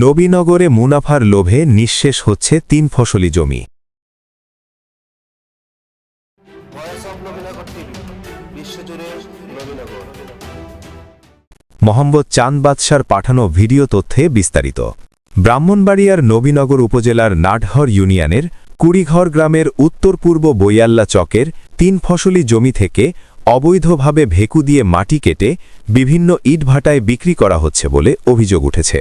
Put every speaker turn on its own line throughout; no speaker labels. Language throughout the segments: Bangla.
নবীনগরে মুনাফার লোভে নিঃশেষ হচ্ছে তিন ফসলি জমি। মোহাম্মদ চাঁদ বাদশার পাঠানো ভিডিও তথ্যে বিস্তারিত। ব্রাহ্মণবাড়িয়ার নবীনগর উপজেলার নাটহর ইউনিয়নের কুড়িঘর গ্রামের উত্তর পূর্ব বৈয়াল্লা চকের তিন ফসলি জমি থেকে অবৈধভাবে ভেকু দিয়ে মাটি কেটে বিভিন্ন ইটভাটায় বিক্রি করা হচ্ছে বলে অভিযোগ উঠেছে।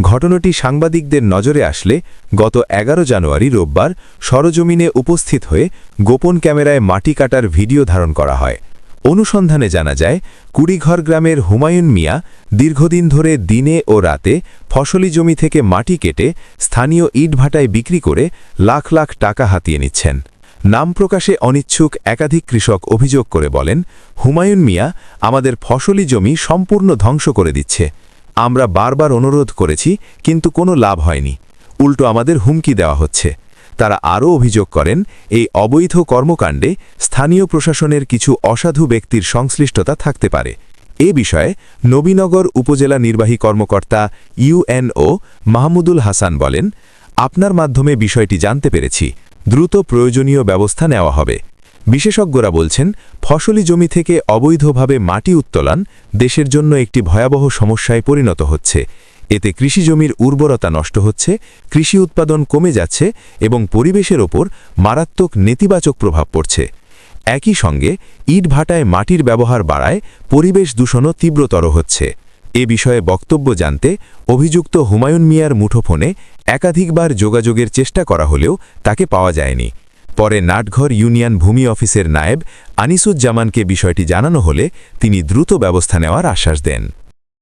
ঘটনাটি সাংবাদিকদের নজরে আসলে গত এগারো জানুয়ারি রোববার সরজমিনে উপস্থিত হয়ে গোপন ক্যামেরায় মাটি কাটার ভিডিও ধারণ করা হয়। অনুসন্ধানে জানা যায়, কুড়িঘর গ্রামের হুমায়ুন মিয়া দীর্ঘদিন ধরে দিনে ও রাতে ফসলি জমি থেকে মাটি কেটে স্থানীয় ইটভাটায় বিক্রি করে লাখ লাখ টাকা হাতিয়ে নিচ্ছেন। নাম প্রকাশে অনিচ্ছুক একাধিক কৃষক অভিযোগ করে বলেন, হুমায়ুন মিয়া আমাদের ফসলি জমি সম্পূর্ণ ধ্বংস করে দিচ্ছে। আমরা বারবার অনুরোধ করেছি, কিন্তু কোনো লাভ হয়নি। উল্টো আমাদের হুমকি দেওয়া হচ্ছে। তারা আরও অভিযোগ করেন, এই অবৈধ কর্মকাণ্ডে স্থানীয় প্রশাসনের কিছু অসাধু ব্যক্তির সংশ্লিষ্টতা থাকতে পারে। এ বিষয়ে নবীনগর উপজেলা নির্বাহী কর্মকর্তা ইউএনও মাহমুদুল হাসান বলেন, আপনার মাধ্যমে বিষয়টি জানতে পেরেছি। দ্রুত প্রয়োজনীয় ব্যবস্থা নেওয়া হবে। বিশেষজ্ঞরা বলছেন, ফসলি জমি থেকে অবৈধভাবে মাটি উত্তোলন দেশের জন্য একটি ভয়াবহ সমস্যায় পরিণত হচ্ছে। এতে কৃষি জমির উর্বরতা নষ্ট হচ্ছে, কৃষি উৎপাদন কমে যাচ্ছে এবং পরিবেশের ওপর মারাত্মক নেতিবাচক প্রভাব পড়ছে। একই সঙ্গে ইট ভাটায় মাটির ব্যবহার বাড়ায় পরিবেশ দূষণও তীব্রতর হচ্ছে। এ বিষয়ে বক্তব্য জানতে অভিযুক্ত হুমায়ুন মিয়ার মুঠোফোনে একাধিকবার যোগাযোগের চেষ্টা করা হলেও তাকে পাওয়া যায়নি। পরে নাটঘর ইউনিয়ন ভূমি অফিসের নায়েব আনিসুজ্জামানকে বিষয়টি জানানো হলে তিনি দ্রুত ব্যবস্থা নেওয়ার আশ্বাস দেন।